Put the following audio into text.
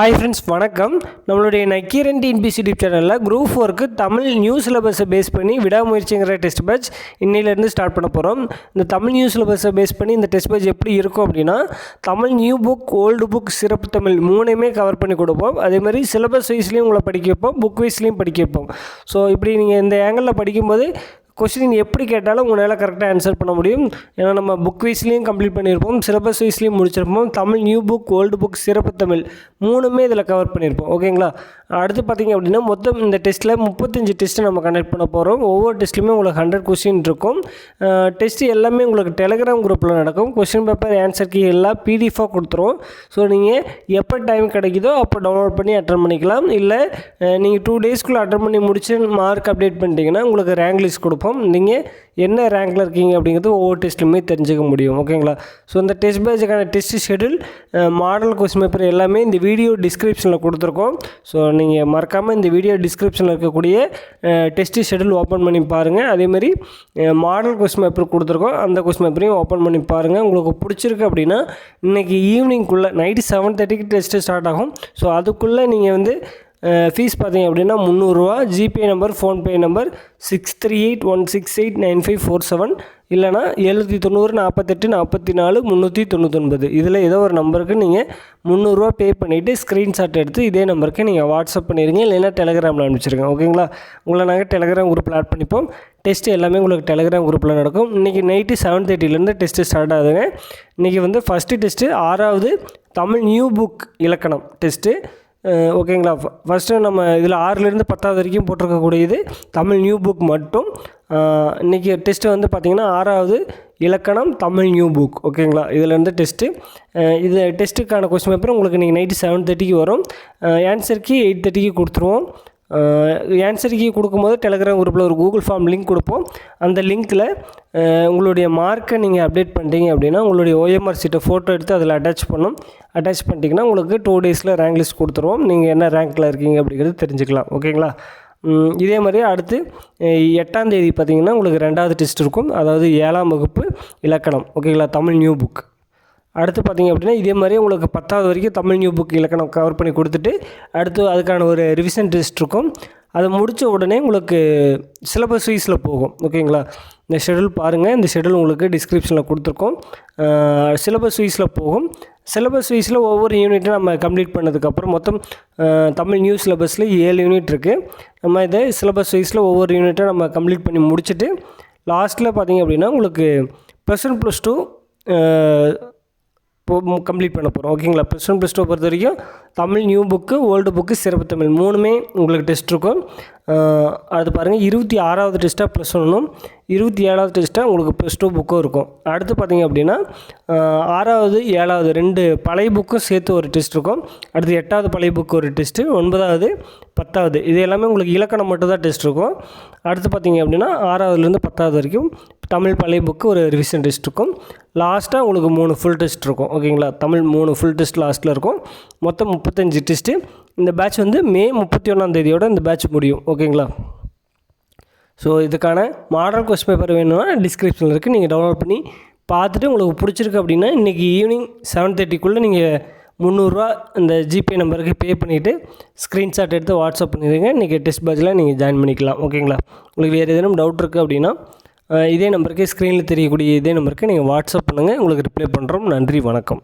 Hi friends வணக்கம். நம்மளுடைய Nakkheeran TNPSC YouTube சேனலில் குரூப் ஒர்க்கு தமிழ் நியூ சிலபஸை பேஸ் பண்ணி விடாமுயற்சிங்கிற டெஸ்ட் பேட்ச் இன்னிலேருந்து ஸ்டார்ட் பண்ண போகிறோம் இந்த தமிழ் நியூ சிலபஸை பேஸ் பண்ணி இந்த டெஸ்ட் பேட்ச் எப்படி இருக்கும் அப்படின்னா Tamil new book old book சிறப்பு தமிழ் மூணையுமே கவர் பண்ணி கொடுப்போம். அதே மாதிரி சிலபஸ் வைஸ்லேயும் உங்களை படிக்க வைப்போம் புக் வைஸ்லேயும் படிக்க வைப்போம். ஸோ இப்படி நீங்கள் இந்த ஆங்கிளில் படிக்கும்போது கொஸ்டின் எப்படி கேட்டாலும் உங்களால் கரெக்டாக ஆன்சர் பண்ண முடியும். ஏன்னா நம்ம புக் வைஸ்லேயும் கம்ப்ளீட் பண்ணியிருப்போம் சிலபஸ் வைஸ்லேயும் முடிச்சிருப்போம். Tamil new book old book சிறப்பு தமிழ் மூணுமே இதில் கவர் பண்ணியிருப்போம் ஓகேங்களா அடுத்து பார்த்திங்க அப்படின்னா மொத்தம் இந்த டெஸ்ட்டில் முப்பத்தஞ்சு டெஸ்ட்டு நம்ம கண்டக்ட் பண்ண போகிறோம் ஒவ்வொரு டெஸ்ட்லையுமே உங்களுக்கு ஹண்ட்ரட் கொஸ்டின் இருக்கும். டெஸ்ட் எல்லாமே உங்களுக்கு டெலிகிராம் குரூப்பில் நடக்கும். கொஸ்டின் பேப்பர் ஆன்சர் கீ எல்லாம் பிடிஎஃபாக கொடுத்துருவோம் ஸோ நீங்கள் எப்போ டைம் கிடைக்குதோ அப்போ டவுன்லோட் பண்ணி அட்டன் பண்ணிக்கலாம். இல்லை நீங்கள் டூ டேஸ்க்குள்ளே அட்டன் பண்ணி முடிச்சு மார்க் அப்டேட் பண்ணிட்டீங்கன்னா உங்களுக்கு ரேங்க் லிஸ்ட் கொடுப்போம். நீங்கள் என்ன ரேங்கில் இருக்கீங்க அப்படிங்கிறது ஒவ்வொரு டெஸ்ட்லையுமே தெரிஞ்சுக்க முடியும். ஓகேங்களா ஸோ இந்த test பேஜுக்கான test schedule model question paper எல்லாமே இந்த வீடியோ டிஸ்கிரிப்ஷனில் கொடுத்துருக்கோம். ஸோ நீங்கள் மறக்காமல் இந்த வீடியோ டிஸ்கிரிப்ஷனில் இருக்கக்கூடிய டெஸ்ட் ஷெடியூல் ஓப்பன் பண்ணி பாருங்கள் அதேமாதிரி மாடல் கொஸ்டின் பேப்பர் கொடுத்துருக்கோம். அந்த கொஸ்டின் பேப்பரையும் ஓப்பன் பண்ணி பாருங்கள் உங்களுக்கு பிடிச்சிருக்கு அப்படின்னா இன்றைக்கி ஈவினிங்குள்ளே நைட்டு செவன் தேர்ட்டிக்கு டெஸ்ட்டு ஸ்டார்ட் ஆகும். ஸோ அதுக்குள்ளே நீங்கள் வந்து ஃபீஸ் பார்த்தீங்க அப்படின்னா முந்நூறுரூவா GPay number PhonePe number six three eight one six eight nine five four seven இல்லைனா எழுநூற்றி தொண்ணூறு நாற்பத்தெட்டு நாற்பத்தி நாலு முந்நூற்றி தொண்ணூத்தொன்பது. இதில் ஏதோ ஒரு நம்பருக்கு நீங்கள் முந்நூறுரூவா பே பண்ணிவிட்டு ஸ்க்ரீன்ஷாட் எடுத்து இதே நம்பருக்கு நீங்கள் வாட்ஸ்அப் பண்ணிடுங்க. இல்லைன்னா டெலகிராமில் அனுப்பிச்சிருங்க. ஓகேங்களா உங்களை நாங்கள் டெலகிராம் குரூப்பில் ஆட் பண்ணிப்போம். டெஸ்ட்டு எல்லாமே உங்களுக்கு டெலகிராம் குரூப்பில் நடக்கும். இன்றைக்கி நைட்டு செவன் தேர்ட்டிலேருந்து டெஸ்ட்டு ஸ்டார்ட் ஆகுதுங்க. இன்றைக்கி வந்து ஃபஸ்ட்டு டெஸ்ட்டு ஆறாவது தமிழ் நியூ புக் இலக்கணம் டெஸ்ட்டு ஓகேங்களா? ஃபஸ்ட்டு நம்ம இதில் ஆறுலேருந்து பத்தாவது வரைக்கும் போட்டிருக்கக்கூடியது தமிழ் நியூ புக் மட்டும். இன்றைக்கி டெஸ்ட்டு வந்து பார்த்திங்கன்னா ஆறாவது இலக்கணம் தமிழ் நியூ புக் ஓகேங்களா? இதிலேருந்து டெஸ்ட்டு இது டெஸ்ட்டுக்கான கொஸ்டின் பேப்பர் உங்களுக்கு இன்றைக்கி நைட்டு செவன் தேர்ட்டிக்கு வரும். ஆன்சருக்கு எயிட் தேர்ட்டிக்கு கொடுத்துருவோம். ஆன்சர் கீ கொடுக்கும்போது டெலகிராம் குரூப்பில் ஒரு கூகுள் ஃபார்ம் லிங்க் கொடுப்போம். அந்த லிங்க்கில் உங்களுடைய மார்க்கை நீங்கள் அப்டேட் பண்ணிட்டீங்க அப்படின்னா உங்களுடைய ஓஎம்ஆர் சீட்டை ஃபோட்டோ எடுத்து அதில் அட்டாச் பண்ணும் அட்டாச் பண்ணிட்டீங்கன்னா உங்களுக்கு டூ டேஸில் ரேங்க் லிஸ்ட் கொடுத்துருவோம். நீங்கள் என்ன ரேங்க்கில் இருக்கீங்க அப்படிங்கிறது தெரிஞ்சுக்கலாம். ஓகேங்களா இதே மாதிரி அடுத்து எட்டாம் தேதி பார்த்திங்கன்னா உங்களுக்கு ரெண்டாவது டெஸ்ட் இருக்கும். அதாவது ஏழாம் வகுப்பு இலக்கணம். ஓகேங்களா தமிழ் நியூ புக் அடுத்து பார்த்திங்க அப்படின்னா இதே மாதிரி உங்களுக்கு பத்தாவது வரைக்கும் தமிழ் நியூ புக் இலக்கணம் கவர் பண்ணி கொடுத்துட்டு அடுத்து அதுக்கான ஒரு ரிவிஷன் டெஸ்ட் இருக்கும். அதை முடித்த உடனே உங்களுக்கு சிலபஸ் வைஸில் போகும். ஓகேங்களா இந்த ஷெடியூல் பாருங்கள் இந்த ஷெடியூல் உங்களுக்கு டிஸ்கிரிப்ஷனில் கொடுத்துருக்கோம். சிலபஸ் வைஸில் போகும். சிலபஸ் வைஸில் ஒவ்வொரு யூனிட்டும் நம்ம கம்ப்ளீட் பண்ணதுக்கப்புறம் மொத்தம் தமிழ் நியூ சிலபஸில் ஏழு யூனிட் இருக்குது நம்ம இதை சிலபஸ் வைஸில் ஒவ்வொரு யூனிட்டும் நம்ம கம்ப்ளீட் பண்ணி முடிச்சுட்டு லாஸ்ட்டில் பார்த்திங்க அப்படின்னா உங்களுக்கு plus one plus two complete பண்ண போகிறோம் ஓகேங்களா ப்ளஸ் ஒன் ப்ளஸ் டூ பொறுத்த வரைக்கும் Tamil new book old book சிறப்பு தமிழ். மூணுமே உங்களுக்கு டெஸ்ட் இருக்கும். அடுத்து பாருங்கள் இருபத்தி ஆறாவது டெஸ்ட்டாக ப்ளஸ் ஒன்றும் இருபத்தி ஏழாவது டெஸ்ட்டாக உங்களுக்கு ப்ளஸ் டூ புக்கும் இருக்கும். அடுத்து பார்த்திங்க அப்படின்னா ஆறாவது ஏழாவது ரெண்டு பழைய புக்கும் சேர்த்து ஒரு டெஸ்ட் இருக்கும். அடுத்து எட்டாவது பழைய புக்கு ஒரு டெஸ்ட்டு ஒன்பதாவது பத்தாவது. இது எல்லாமே உங்களுக்கு இலக்கணம் மட்டும் தான் டெஸ்ட் இருக்கும். அடுத்து பார்த்திங்க அப்படின்னா ஆறாவதுலேருந்து பத்தாவது வரைக்கும் தமிழ் பழைய புக்கு ஒரு ரிவிஷன் டெஸ்ட் இருக்கும். லாஸ்ட்டாக உங்களுக்கு மூணு ஃபுல் டெஸ்ட் இருக்கும். ஓகேங்களா தமிழ் மூணு ஃபுல் டெஸ்ட் லாஸ்ட்டில் இருக்கும். மொத்தம் முப்பத்தஞ்சு டெஸ்ட்டு இந்த பேட்ச் வந்து மே முப்பத்தி ஒன்றாம் தேதியோட இந்த பேட்ச் முடியும். ஓகேங்களா ஸோ இதுக்கான மாடல் கொஸ்டின் பேப்பர் வேணும்னா டிஸ்கிரிப்ஷனில் இருக்குது நீங்கள் டவுன்லோட் பண்ணி பார்த்துட்டு உங்களுக்கு பிடிச்சிருக்கு அப்படின்னா இன்றைக்கி ஈவினிங் செவன் தேர்ட்டிக்குள்ளே நீங்கள் முந்நூறுரூவா இந்த ஜிபே நம்பருக்கு பே பண்ணிவிட்டு ஸ்க்ரீன்ஷாட் எடுத்து வாட்ஸ்அப் பண்ணிடுங்க. இன்றைக்கி டெஸ்ட் பேட்சில் நீங்கள் ஜாயின் பண்ணிக்கலாம். ஓகேங்களா உங்களுக்கு வேறு எதுவும் டவுட் இருக்குது அப்படின்னா இதே நம்பருக்கு ஸ்க்ரீனில் தெரியக்கூடிய இதே நம்பருக்கு நீங்கள் வாட்ஸ்அப் பண்ணுங்கள் உங்களுக்கு ரிப்ளை பண்ணுறோம் நன்றி வணக்கம்.